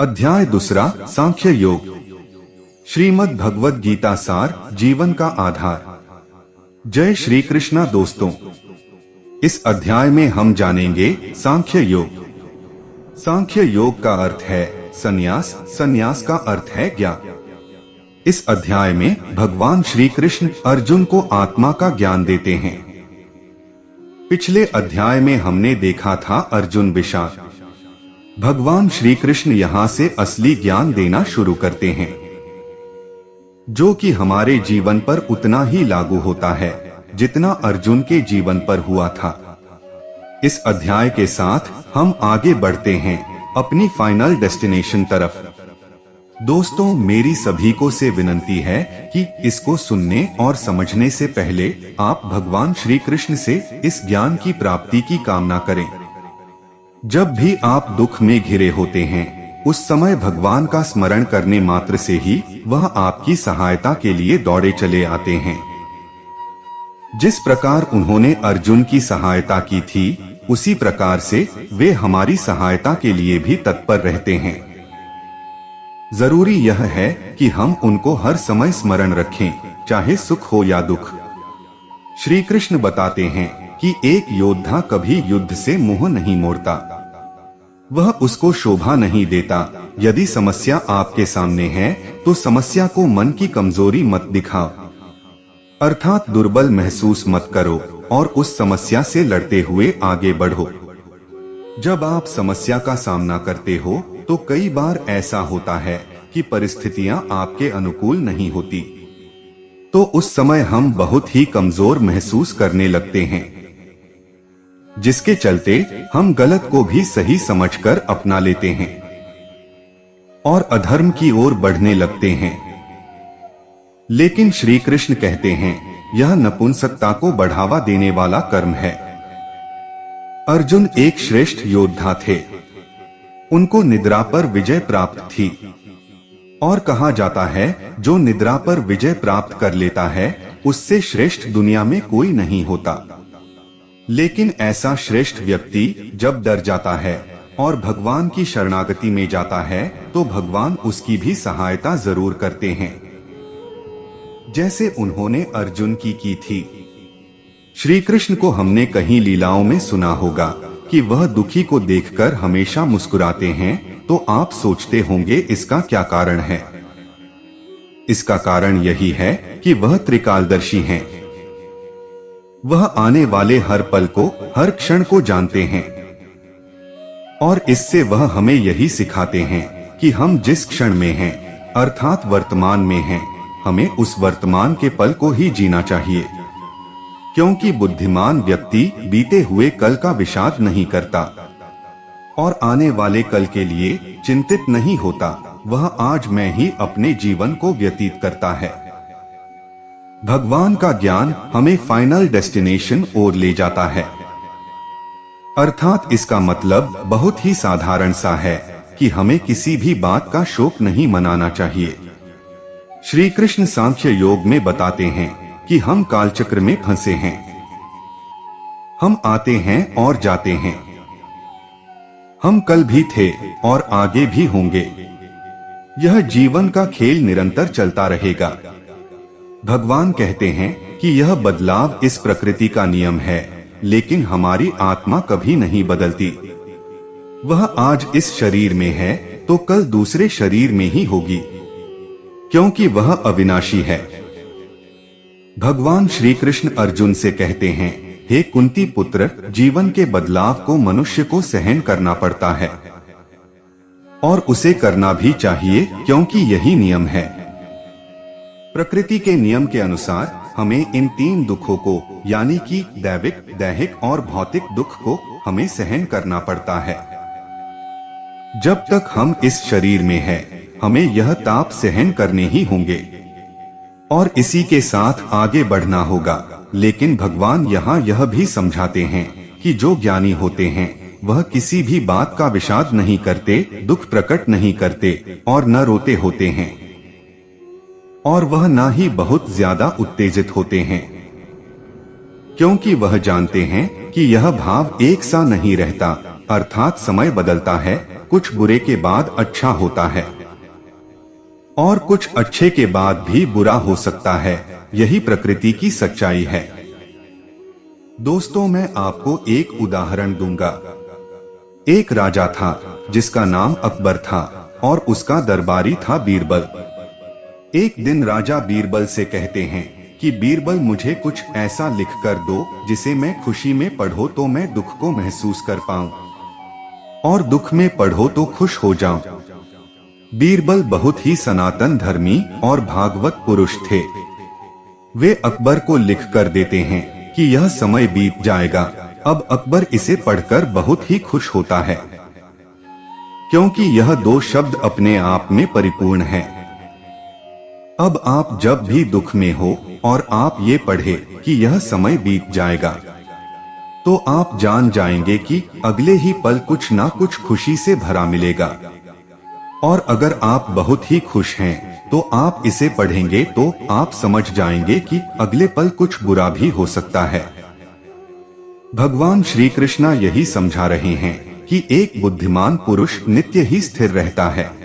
अध्याय दूसरा, सांख्य योग। श्रीमद भगवद गीता सार, जीवन का आधार। जय श्री कृष्णा दोस्तों। इस अध्याय में हम जानेंगे सांख्य योग। सांख्य योग का अर्थ है संन्यास संन्यास का अर्थ है ज्ञान। इस अध्याय में भगवान श्री कृष्ण अर्जुन को आत्मा का ज्ञान देते हैं। पिछले अध्याय में हमने देखा था अर्जुन विषाद भगवान श्री कृष्ण यहाँ से असली ज्ञान देना शुरू करते हैं। जो कि हमारे जीवन पर उतना ही लागू होता है, जितना अर्जुन के जीवन पर हुआ था। इस अध्याय के साथ हम आगे बढ़ते हैं, अपनी फाइनल डेस्टिनेशन तरफ़। दोस्तों, मेरी सभी को से विनंती है कि इसको सुनने और समझने से पहले आप भगवान श्री कृष्ण से इस ज्ञान की प्राप्ति की कामना करें। जब भी आप दुख में घिरे होते हैं, उस समय भगवान का स्मरण करने मात्र से ही वह आपकी सहायता के लिए दौड़े चले आते हैं। जिस प्रकार उन्होंने अर्जुन की सहायता की थी, उसी प्रकार से वे हमारी सहायता के लिए भी तत्पर रहते हैं। ज़रूरी यह है कि हम उनको हर समय स्मरण रखें, चाहे सुख हो या दुख। श्री कृष्ण बताते हैं कि एक योद्धा कभी युद्ध से मुँह नहीं मोड़ता। वह उसको शोभा नहीं देता। यदि समस्या आपके सामने है तो समस्या को मन की कमज़ोरी मत दिखाओ अर्थात दुर्बल महसूस मत करो और उस समस्या से लड़ते हुए आगे बढ़ो। जब आप समस्या का सामना करते हो तो कई बार ऐसा होता है कि परिस्थितियाँ आपके अनुकूल नहीं होती। तो उस समय हम बहुत ही कमज़ोर महसूस करने लगते हैं। जिसके चलते हम गलत को भी सही समझकर अपना लेते हैं और अधर्म की ओर बढ़ने लगते हैं। लेकिन श्री कृष्ण कहते हैं, यह नपुंसकता को बढ़ावा देने वाला कर्म है। अर्जुन एक श्रेष्ठ योद्धा थे। उनको निद्रा पर विजय प्राप्त थी। और कहा जाता है, जो निद्रा पर विजय प्राप्त कर लेता है, उससे श्रेष्ठ दुनिया में कोई नहीं होता। लेकिन ऐसा श्रेष्ठ व्यक्ति जब डर जाता है और भगवान की शरणागति में जाता है तो भगवान उसकी भी सहायता ज़रूर करते हैं। जैसे उन्होंने अर्जुन की की थी। श्री कृष्ण को हमने कहीं लीलाओं में सुना होगा कि वह दुखी को देखकर हमेशा मुस्कुराते हैं तो आप सोचते होंगे इसका क्या कारण है। इसका कारण यही है कि वह त्रिकालदर्शी हैं। वह आने वाले हर पल को हर क्षण को जानते हैं। और इससे वह हमें यही सिखाते हैं कि हम जिस क्षण में हैं, अर्थात वर्तमान में हैं, हमें उस वर्तमान के पल को ही जीना चाहिए। क्योंकि बुद्धिमान व्यक्ति बीते हुए कल का विषाद नहीं करता और आने वाले कल के लिए चिंतित नहीं होता वह आज में ही अपने जीवन को व्यतीत करता है। भगवान का ज्ञान हमें फाइनल डेस्टिनेशन ओर ले जाता है। अर्थात इसका मतलब बहुत ही साधारण सा है कि हमें किसी भी बात का शोक नहीं मनाना चाहिए। श्री कृष्ण सांख्य योग में बताते हैं कि हम कालचक्र में फंसे हैं। हम आते हैं और जाते हैं। हम कल भी थे और आगे भी होंगे। यह जीवन का खेल निरंतर चलता रहेगा। भगवान कहते हैं कि यह बदलाव इस प्रकृति का नियम है, लेकिन हमारी आत्मा कभी नहीं बदलती। वह आज इस शरीर में है तो कल दूसरे शरीर में ही होगी, क्योंकि वह अविनाशी है। भगवान श्री कृष्ण अर्जुन से कहते हैं, हे कुंती पुत्र, जीवन के बदलाव को मनुष्य को सहन करना पड़ता है, और उसे करना भी चाहिए, क्योंकि यही नियम है। प्रकृति के नियम के अनुसार हमें इन तीन दुखों को यानी कि दैविक दैहिक और भौतिक दुख को हमें सहन करना पड़ता है। जब तक हम इस शरीर में हैं, हमें यह ताप सहन करने ही होंगे। और इसी के साथ आगे बढ़ना होगा। लेकिन भगवान यहाँ यह भी समझाते हैं कि जो ज्ञानी होते हैं वह किसी भी बात का विषाद नहीं करते दुख प्रकट नहीं करते और न रोते होते हैं। और वह ना ही बहुत ज़्यादा उत्तेजित होते हैं। क्योंकि वह जानते हैं कि यह भाव एक सा नहीं रहता, अर्थात समय बदलता है, कुछ बुरे के बाद अच्छा होता है। और कुछ अच्छे के बाद भी बुरा हो सकता है, यही प्रकृति की सच्चाई है। दोस्तों, मैं आपको एक उदाहरण दूँगा। एक राजा था, जिसका नाम अकबर था, और उसका दरबारी था बीरबल। एक दिन राजा बीरबल से कहते हैं कि, बीरबल, मुझे कुछ ऐसा लिख कर दो, जिसे मैं खुशी में पढ़ो तो मैं दुख को महसूस कर पाऊँ। और दुख में पढ़ो तो खुश हो जाऊँ। बीरबल बहुत ही सनातन धर्मी और भागवत पुरुष थे। वे अकबर को लिख कर देते हैं कि, यह समय बीत जाएगा। अब अकबर इसे पढ़कर बहुत ही खुश होता है, क्योंकि यह दो शब्द अपने आप में परिपूर्ण हैं। अब आप जब भी दुख में हो और आप ये पढ़े कि यह समय बीत जाएगा तो आप जान जाएँगे कि अगले ही पल कुछ ना कुछ खुशी से भरा मिलेगा। और अगर आप बहुत ही खुश हैं तो आप इसे पढ़ेंगे तो आप समझ जाएँगे कि अगले पल कुछ बुरा भी हो सकता है। भगवान श्री कृष्णा यही समझा रहे हैं कि एक बुद्धिमान पुरुष नित्य ही स्थिर रहता है।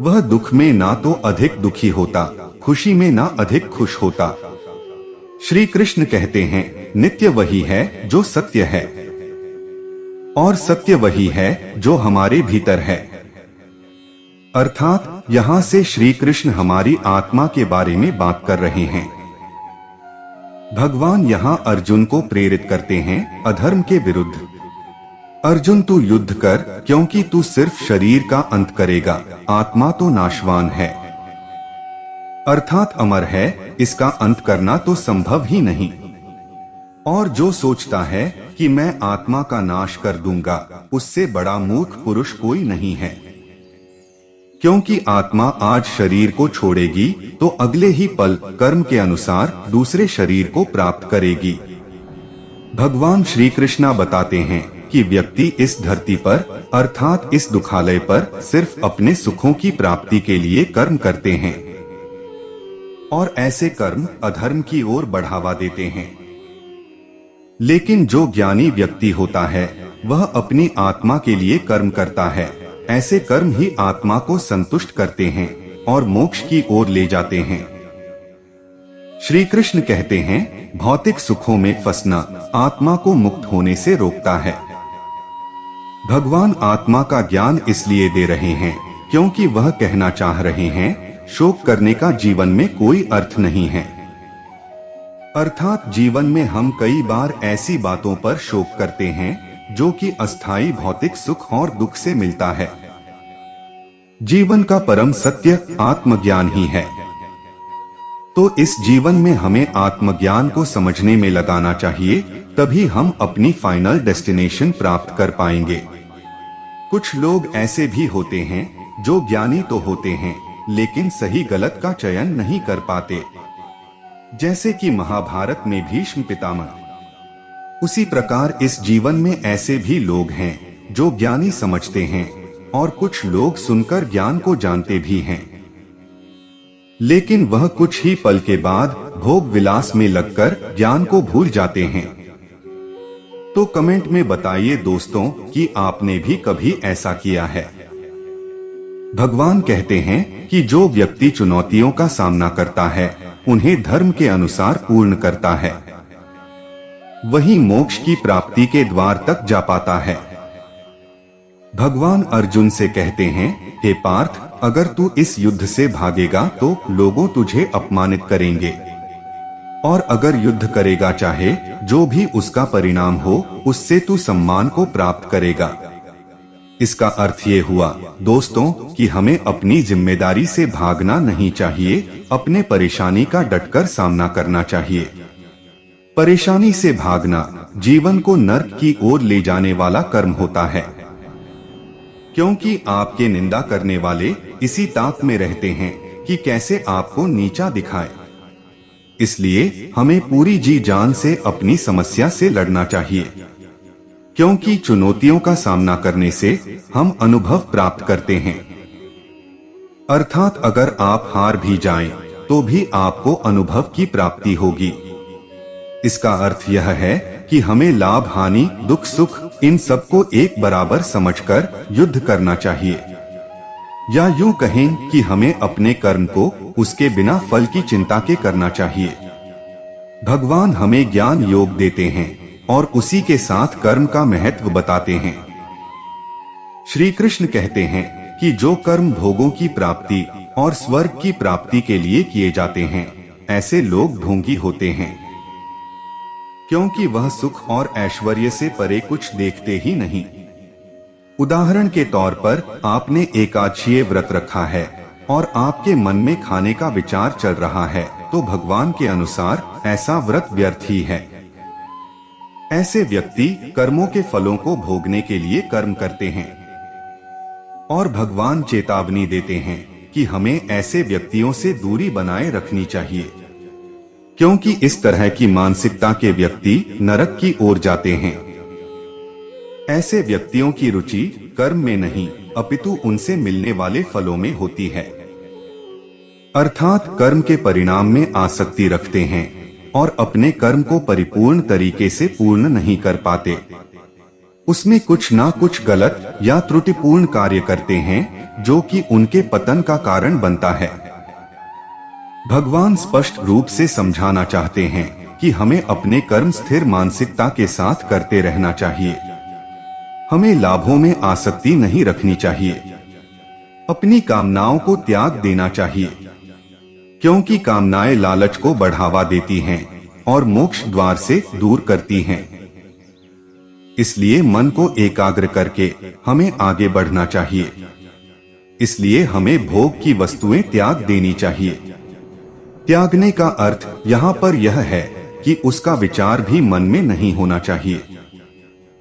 वह दुख में ना तो अधिक दुखी होता, खुशी में ना अधिक खुश होता। श्री कृष्ण कहते हैं, नित्य वही है जो सत्य है। और सत्य वही है जो हमारे भीतर है। अर्थात, यहाँ से श्री कृष्ण हमारी आत्मा के बारे में बात कर रहे हैं। भगवान यहाँ अर्जुन को प्रेरित करते हैं, अधर्म के विरुद्ध। अर्जुन, तू युद्ध कर, क्योंकि तू सिर्फ़ शरीर का अंत करेगा, आत्मा तो नाशवान है। अर्थात अमर है, इसका अंत करना तो संभव ही नहीं। और जो सोचता है कि मैं आत्मा का नाश कर दूँगा, उससे बड़ा मूर्ख पुरुष कोई नहीं है। क्योंकि आत्मा आज शरीर को छोड़ेगी तो अगले ही पल कर्म के अनुसार दूसरे शरीर को प्राप्त करेगी। भगवान श्री कृष्णा बताते हैं कि व्यक्ति इस धरती पर, अर्थात इस दुखालय पर, सिर्फ़ अपने सुखों की प्राप्ति के लिए कर्म करते हैं। और ऐसे कर्म अधर्म की ओर बढ़ावा देते हैं। लेकिन जो ज्ञानी व्यक्ति होता है, वह अपनी आत्मा के लिए कर्म करता है। ऐसे कर्म ही आत्मा को संतुष्ट करते हैं और मोक्ष की ओर ले जाते हैं। श्री कृष्ण कहते हैं, भौतिक सुखों में फंसना आत्मा को मुक्त होने से रोकता है। भगवान आत्मा का ज्ञान इसलिए दे रहे हैं, क्योंकि वह कहना चाह रहे हैं, शोक करने का जीवन में कोई अर्थ नहीं है। अर्थात जीवन में हम कई बार ऐसी बातों पर शोक करते हैं, जो कि अस्थाई भौतिक सुख और दुख से मिलता है। जीवन का परम सत्य आत्मज्ञान ही है। तो इस जीवन में हमें आत्मज्ञान को समझने में लगाना चाहिए, तभी हम अपनी फाइनल डेस्टिनेशन प्राप्त कर पाएँगे। कुछ लोग ऐसे भी होते हैं, जो ज्ञानी तो होते हैं, लेकिन सही गलत का चयन नहीं कर पाते। जैसे कि महाभारत में भीष्म पितामह। उसी प्रकार इस जीवन में ऐसे भी लोग हैं, जो ज्ञानी समझते हैं, और कुछ लोग सुनकर ज्ञान को जानते भी हैं। लेकिन वह कुछ ही पल के बाद भोग विलास में लगकर ज्ञान को भूल जाते हैं। तो कमेंट में बताइए दोस्तों, कि आपने भी कभी ऐसा किया है? भगवान कहते हैं कि जो व्यक्ति चुनौतियों का सामना करता है, उन्हें धर्म के अनुसार पूर्ण करता है। वही मोक्ष की प्राप्ति के द्वार तक जा पाता है। भगवान अर्जुन से कहते हैं, हे पार्थ अगर तू इस युद्ध से भागेगा तो लोगों तुझे अपमानित करेंगे। और अगर युद्ध करेगा चाहे, जो भी उसका परिणाम हो, उससे तू सम्मान को प्राप्त करेगा। इसका अर्थ ये हुआ, दोस्तों, कि हमें अपनी ज़िम्मेदारी से भागना नहीं चाहिए, अपने परेशानी का डटकर सामना करना चाहिए। परेशानी से भागना, जीवन को नर्क की ओर ले जाने वाला कर्म होता है। क्योंकि आपके निंदा करने वाले इसी ताक में रहते हैं कि कैसे आपको नीचा दिखाए। इसलिए हमें पूरी जी जान से अपनी समस्या से लड़ना चाहिए। क्योंकि चुनौतियों का सामना करने से हम अनुभव प्राप्त करते हैं। अर्थात अगर आप हार भी जाएँ, तो भी आपको अनुभव की प्राप्ति होगी। इसका अर्थ यह है कि हमें लाभ हानि दुख सुख इन सबको एक बराबर समझकर युद्ध करना चाहिए। या यूँ कहें कि हमें अपने कर्म को उसके बिना फल की चिंता के करना चाहिए। भगवान हमें ज्ञान योग देते हैं और उसी के साथ कर्म का महत्व बताते हैं। श्री कृष्ण कहते हैं कि जो कर्म भोगों की प्राप्ति और स्वर्ग की प्राप्ति के लिए किए जाते हैं, ऐसे लोग ढोंगी होते हैं। क्योंकि वह सुख और ऐश्वर्य से परे कुछ देखते ही नहीं। उदाहरण के तौर पर, आपने एकादशीय व्रत रखा है, और आपके मन में खाने का विचार चल रहा है तो भगवान के अनुसार, ऐसा व्रत व्यर्थ ही है। ऐसे व्यक्ति कर्मों के फलों को भोगने के लिए कर्म करते हैं। और भगवान चेतावनी देते हैं कि हमें ऐसे व्यक्तियों से दूरी बनाए रखनी चाहिए। क्योंकि इस तरह की मानसिकता के व्यक्ति नरक की ओर जाते हैं। ऐसे व्यक्तियों की रुचि कर्म में नहीं, अपितु उनसे मिलने वाले फलों में होती है। अर्थात कर्म के परिणाम में आसक्ति रखते हैं और अपने कर्म को परिपूर्ण तरीके से पूर्ण नहीं कर पाते। उसमें कुछ ना कुछ गलत या त्रुटिपूर्ण कार्य करते हैं, जो कि उनके पतन का कारण बनता है। भगवान स्पष्ट रूप से समझाना चाहते हैं कि हमें अपने कर्म स्थिर मानसिकता के साथ करते रहना चाहिए। हमें लाभों में आसक्ति नहीं रखनी चाहिए। अपनी कामनाओं को त्याग देना चाहिए। क्योंकि कामनाएँ लालच को बढ़ावा देती हैं और मोक्ष द्वार से दूर करती हैं। इसलिए मन को एकाग्र करके हमें आगे बढ़ना चाहिए। इसलिए हमें भोग की वस्तुएँ त्याग देनी चाहिए। त्यागने का अर्थ यहाँ पर यह है कि उसका विचार भी मन में नहीं होना चाहिए।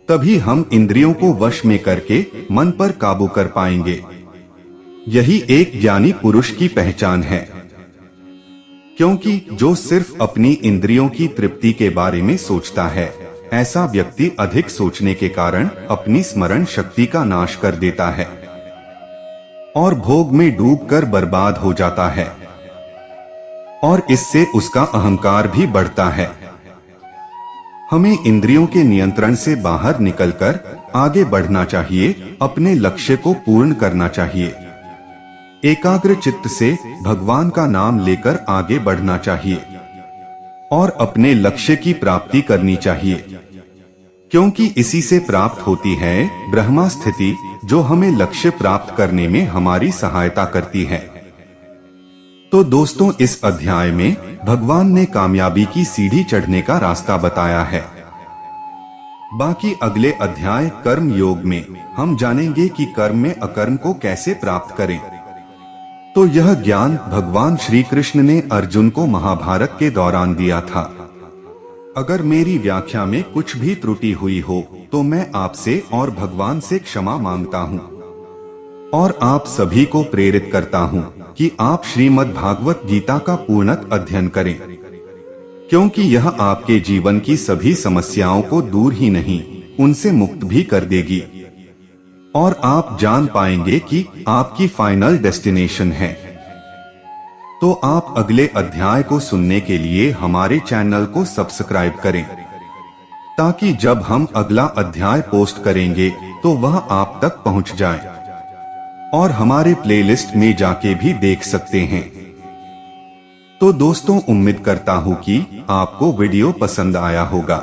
तभी हम इंद्रियों को वश में करके मन पर काबू कर पाएँगे। यही एक ज्ञानी पुरुष की पहचान है। क्योंकि जो सिर्फ़ अपनी इंद्रियों की तृप्ति के बारे में सोचता है, ऐसा व्यक्ति अधिक सोचने के कारण अपनी स्मरण शक्ति का नाश कर देता है और भोग में डूबकर बर्बाद हो जाता है। और इससे उसका अहंकार भी बढ़ता है। हमें इंद्रियों के नियंत्रण से बाहर निकलकर आगे बढ़ना चाहिए, अपने लक्ष्य को पूर्ण करना चाहिए। एकाग्र चित्त से भगवान का नाम लेकर आगे बढ़ना चाहिए और अपने लक्ष्य की प्राप्ति करनी चाहिए। क्योंकि इसी से प्राप्त होती है ब्रह्मा स्थिति, जो हमें लक्ष्य प्राप्त करने में हमारी सहायता करती है। तो दोस्तों, इस अध्याय में भगवान ने कामयाबी की सीढ़ी चढ़ने का रास्ता बताया है। बाकी अगले अध्याय कर्म योग में, हम जानेंगे कि कर्म में अकर्म को कैसे प्राप्त करें। तो यह ज्ञान भगवान श्री कृष्ण ने अर्जुन को महाभारत के दौरान दिया था। अगर मेरी व्याख्या में कुछ भी त्रुटि हुई हो तो मैं आपसे और भगवान से क्षमा माँगता हूँ और आप सभी को प्रेरित करता हूँ। कि आप श्रीमद् भागवत गीता का पूर्णत अध्ययन करें। क्योंकि यह आपके जीवन की सभी समस्याओं को दूर ही नहीं, उनसे मुक्त भी कर देगी। और आप जान पाएँगे कि आपकी फाइनल डेस्टिनेशन है। तो आप अगले अध्याय को सुनने के लिए हमारे चैनल को सब्सक्राइब करें। ताकि जब हम अगला अध्याय पोस्ट करेंगे तो वह आप तक पहुँच जाए। और हमारे प्लेलिस्ट में जाके भी देख सकते हैं। तो दोस्तों, उम्मीद करता हूँ कि आपको वीडियो पसंद आया होगा।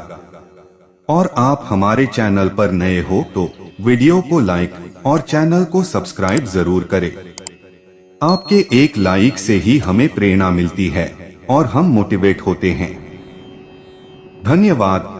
और आप हमारे चैनल पर नए हो तो वीडियो को लाइक और चैनल को सब्सक्राइब ज़रूर करें। आपके एक लाइक से ही हमें प्रेरणा मिलती है और हम मोटिवेट होते हैं। धन्यवाद।